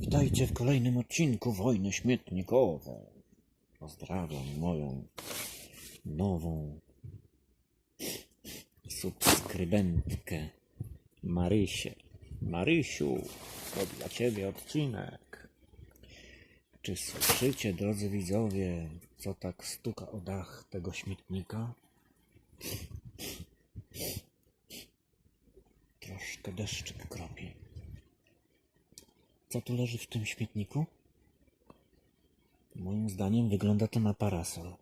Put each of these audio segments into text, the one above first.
Witajcie w kolejnym odcinku Wojny Śmietnikowej. Pozdrawiam moją nową subskrybentkę Marysię. Marysiu, to dla Ciebie odcinek. Czy słyszycie, drodzy widzowie, co tak stuka o dach tego śmietnika? Troszkę deszczyk kropie. Co tu leży w tym śmietniku? Moim zdaniem wygląda to na parasol.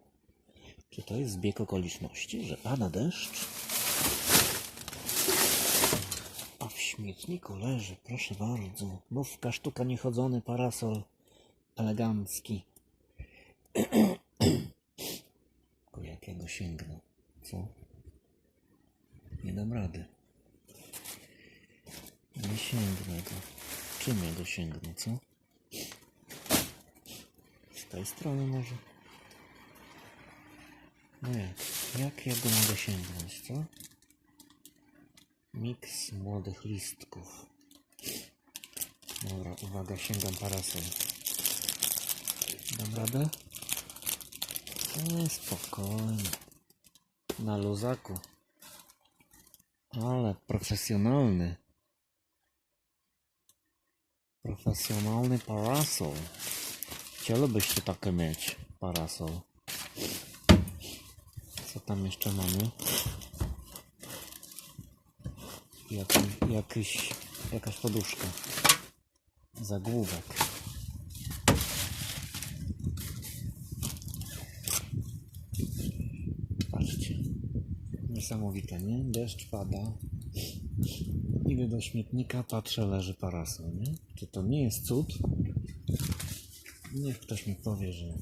Czy to jest zbieg okoliczności, że pada deszcz? A w śmietniku leży, proszę bardzo, nówka sztuka niechodzony parasol elegancki. Tylko jakiego sięgnę, co? Nie dam rady. Nie sięgnę go. Czym ja go sięgnę, co? Z tej strony może? No jak? Jak ja go mogę sięgnąć, co? Miks młodych listków. Dobra, uwaga, sięgam parasol. Dam radę? Nie, spokojnie. Na luzaku. Ale profesjonalny. Profesjonalny parasol. Chcielibyście takie mieć parasol. Co tam jeszcze mamy? Jakiś, jakiś, jakaś poduszka. Zagłówek. Patrzcie. Niesamowite, nie? Deszcz pada. Idę do śmietnika, patrzę, leży parasol, nie? Czy to nie jest cud? Niech ktoś mi powie, że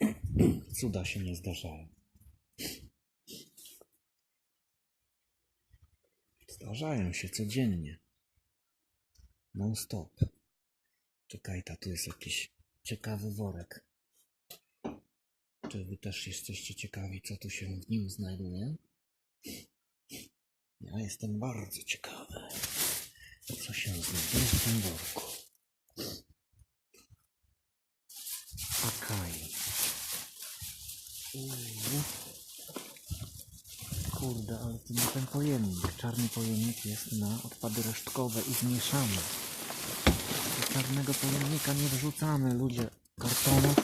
cuda się nie zdarzają. Zdarzają się codziennie. Non stop. Czekaj, ta tu jest jakiś ciekawy worek. Czy wy też jesteście ciekawi, co tu się w nim znajduje? Ja jestem bardzo ciekawy, co się znajduje w tym worku. Akai. Kurde, ale to nie ten pojemnik. Czarny pojemnik jest na odpady resztkowe i zmieszamy. Do czarnego pojemnika nie wrzucamy, ludzie, kartonów.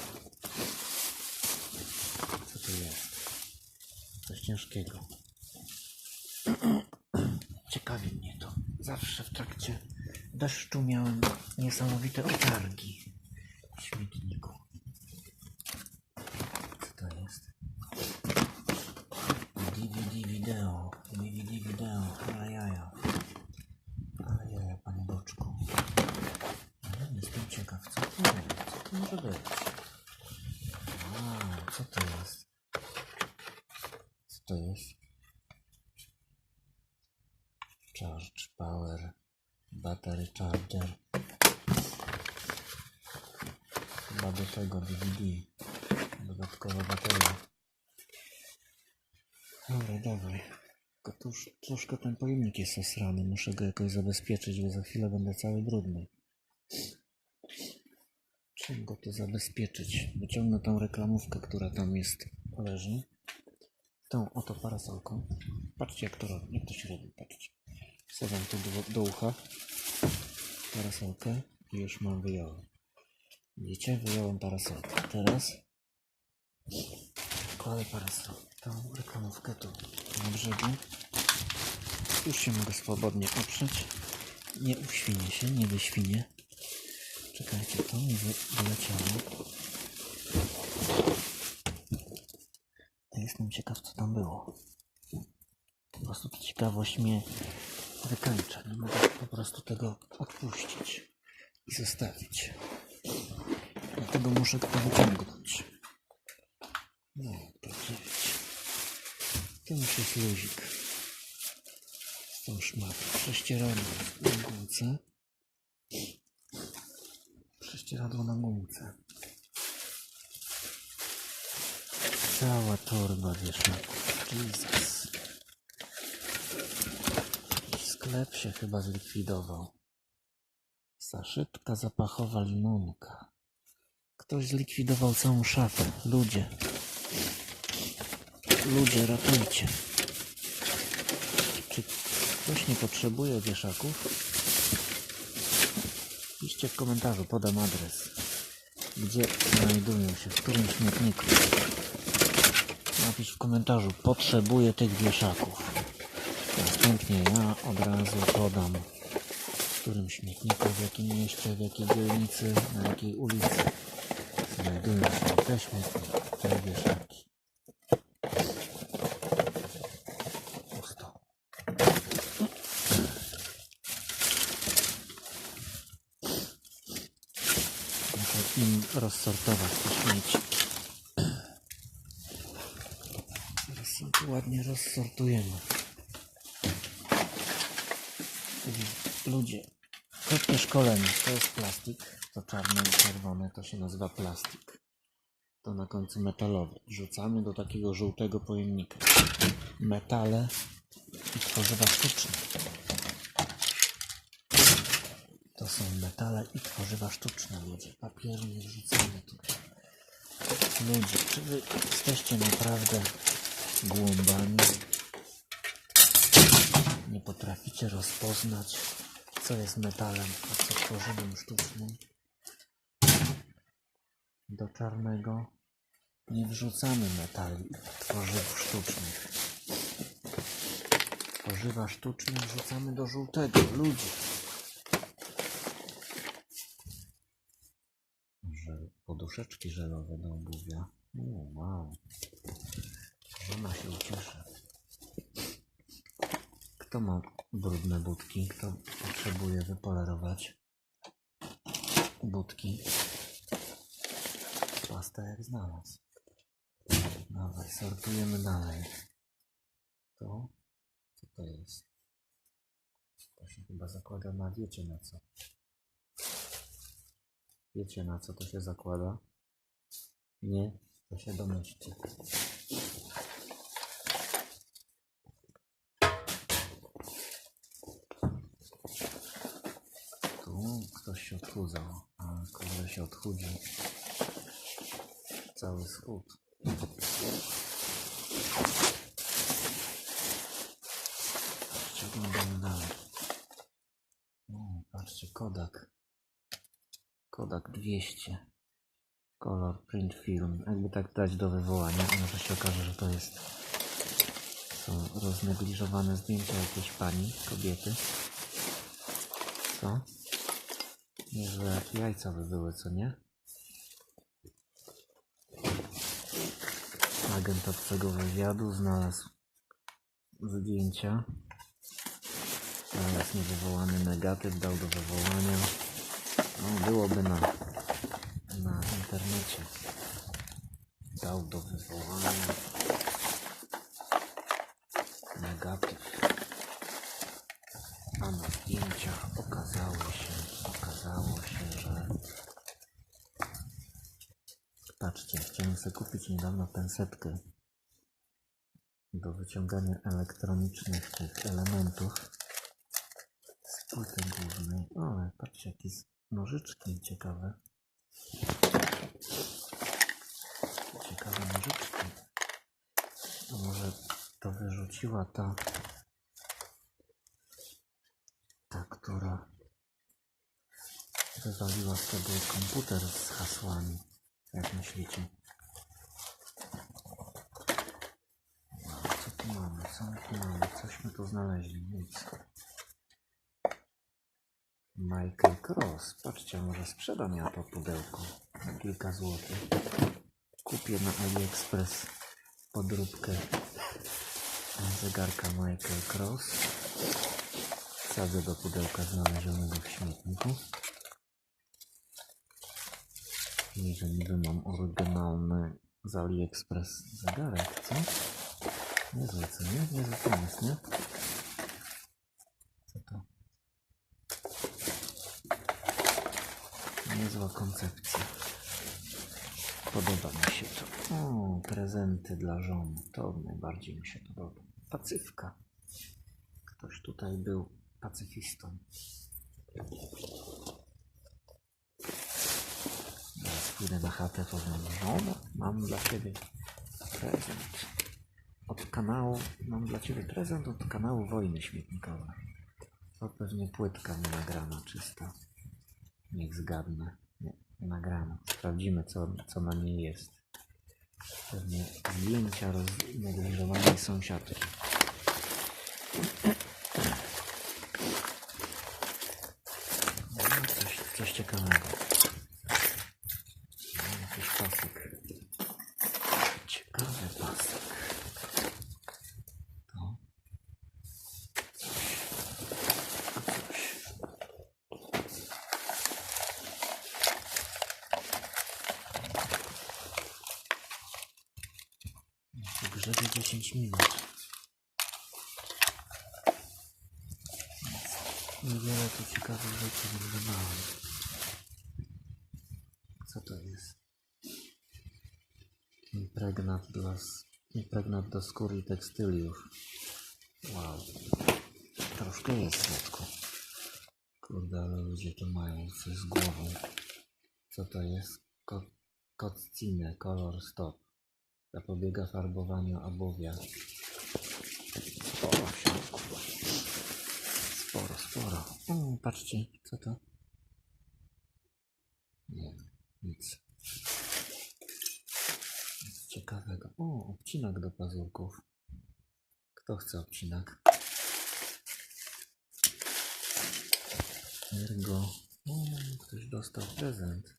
Co to jest? Coś ciężkiego. Ciekawi mnie. Zawsze w trakcie deszczu miałem niesamowite utargi w śmietniku. Co to jest? DVD wideo. DVD wideo. Ale jaja. Ale jaja, panie boczku. Jestem ciekaw, co to jest? Co to może być? A, co to jest? Co to jest? Charge power. Battery charger. Chyba do tego DVD. Dodatkowa bateria. Dobra, dawaj. Tylko tu już troszkę ten pojemnik jest osrany. Muszę go jakoś zabezpieczyć, bo za chwilę będę cały brudny. Czym go tu zabezpieczyć? Wyciągnę tą reklamówkę, która tam jest, leży. Tą oto parasolką. Patrzcie jak to robi, jak to się robi, patrzcie. Wsadzam tu do, do ucha parasolkę i już mam wyjąłem. Widzicie? Wyjąłem parasolkę. Teraz kładę parasol. Tą reklamówkę tu na brzegu. Już się mogę swobodnie oprzeć. Nie uświnię się, nie wyświnię. Czekajcie, to mi wy, wyleciało. Jestem ciekaw, co tam było. Po prostu ciekawość mnie wykańcza. Nie mogę po prostu tego odpuścić i zostawić. Dlatego muszę to wyciągnąć. No, pracować. To już jest luzik. Z tą szmatą. Prześcieradło na gumce. Prześcieradło na gumce. Cała torba wieszaków. Jesus. Sklep się chyba zlikwidował. Saszytka zapachowa limonka. Ktoś zlikwidował całą szafę. Ludzie. Ludzie, ratujcie. Czy ktoś nie potrzebuje wieszaków? Piszcie w komentarzu, podam adres. Gdzie znajdują się, w którym śmietniku. Napisz w komentarzu, potrzebuję tych wieszaków. Następnie ja od razu podam, w którym śmietniku, w jakim mieście, w jakiej dzielnicy, na jakiej ulicy znajdują się te śmietniki, te wieszaki. Muszę im rozsortować te śmieci. Ładnie rozsortujemy. Ludzie, krótkie szkolenie. To jest plastik. To czarne i czerwone to się nazywa plastik. To na końcu metalowy. Wrzucamy do takiego żółtego pojemnika. Metale i tworzywa sztuczne. To są metale i tworzywa sztuczne, ludzie. Papieru nie wrzucamy tutaj. Ludzie, czy wy jesteście naprawdę głąbami? Nie potraficie rozpoznać, co jest metalem, a co tworzywem sztucznym. Do czarnego nie wrzucamy metali tworzyw sztucznych. Tworzywa sztuczne wrzucamy do żółtego. Ludzie. Żel, poduszeczki żelowe do obuwia. O, wow. Żona się ucieszy. Kto ma brudne budki? Kto potrzebuje wypolerować budki? Pasta jak znalazł. Dawaj, sortujemy dalej. To? Co to jest? To się chyba zakłada na wiecie na co. Wiecie na co to się zakłada? Nie? To się domyślcie. Odchudzał, a kurde się odchudził. Cały schód. Patrzcie, oglądamy dalej. O, patrzcie, Kodak. Kodak 200. Color print film. Jakby tak dać do wywołania, może się okaże, że to jest są roznegliżowane zdjęcia jakiejś pani, kobiety. Co? Niezłe jajca by były, co nie? Agent obcego wywiadu znalazł zdjęcia. Znalazł niewywołany negatyw, dał do wywołania. No, byłoby na, na internecie. Dał do wywołania. Negatyw. A na zdjęciach okazało się, okazało się, że patrzcie, chciałem sobie kupić niedawno pensetkę do wyciągania elektronicznych tych elementów z płyty głównej. O, patrzcie, jakie nożyczki ciekawe. Ciekawe nożyczki. A może to wyrzuciła ta ta, która wywaliła wtedy komputer z hasłami. Jak myślicie? Co tu mamy? Co tu mamy? Cośmy tu znaleźli? Nic. Michael Cross. Patrzcie, może sprzedam ja to pudełko za kilka złotych. Kupię na AliExpress podróbkę zegarka Michael Cross. Wsadzę do pudełka znalezionego w śmietniku. I że niby mam oryginalny z AliExpress zegarek, co? Niezłe, co nie? Niezły pomysł, nie? Co to? Niezła koncepcja. Podoba mi się to. O, prezenty dla żon. To najbardziej mi się podoba. Pacyfka. Ktoś tutaj był pacyfistą. Pójdę na chatę, powiem, żono, mam dla ciebie prezent. Od kanału, mam dla ciebie prezent od kanału Wojny Śmietnikowe. To pewnie płytka nie nagrana, czysta. Niech zgadnę. Nie, nie nagrana. Sprawdzimy, co, co na niej jest. Pewnie zdjęcia roznegliżowanej sąsiadki. No, coś, coś ciekawego. No, jakiś pasek. Ciekawy pasek. To. Coś. A coś. W grze 10 minut. Niewiele tu ciekawych rzeczy wyglądałem. Co to jest? Impregnat dla... Impregnat do skóry i tekstyliów. Wow. Troszkę jest słodko. Kurde, ale ludzie to mają coś z głową. Co to jest? Ko Koccinę, kolor stop. Zapobiega farbowaniu abowia. Sporo. Sporo, sporo. O, patrzcie, co to? Nie, nic. Nic ciekawego. O, obcinak do pazurków. Kto chce obcinak? Ergo. O, ktoś dostał prezent.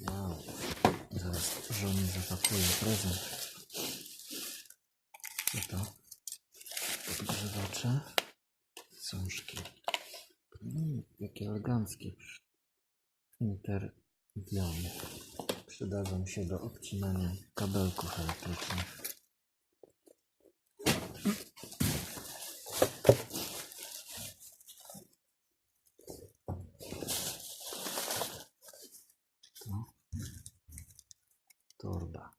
Wow. Zaraz żonie zapakuję prezent. Co to? Podgrzewacze. Sążki. Mm, jakie eleganckie. Interwiony. Przydadzą się do obcinania kabelków elektrycznych. Torba.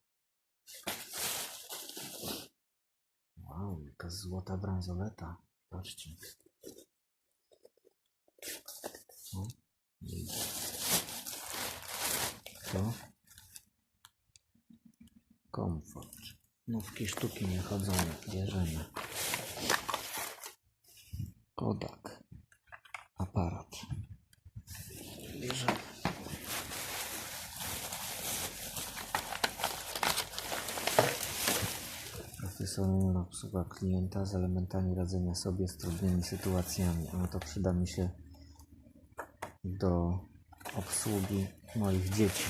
Wow, jaka złota bransoleta. Patrzcie. O, to. Komfort. Nówki sztuki niechodzone. Bierzemy. Kodak. Aparat. Bierzemy. Profesjonalna obsługa klienta z elementami radzenia sobie z trudnymi sytuacjami. No to przyda mi się do obsługi moich dzieci.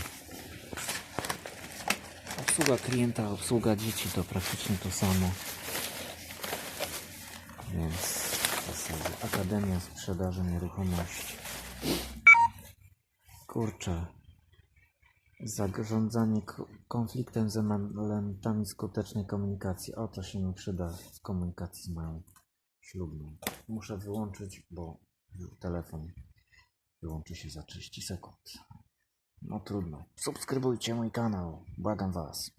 Obsługa klienta, obsługa dzieci to praktycznie to samo. Więc w zasadzie Akademia Sprzedaży Nieruchomości. Kurczę. Zarządzanie ko- konfliktem z elementami skutecznej komunikacji. O, to się mi przyda w komunikacji z moją ślubną. Muszę wyłączyć, bo telefon wyłączy się za 30 sekund. No trudno. Subskrybujcie mój kanał. Błagam Was.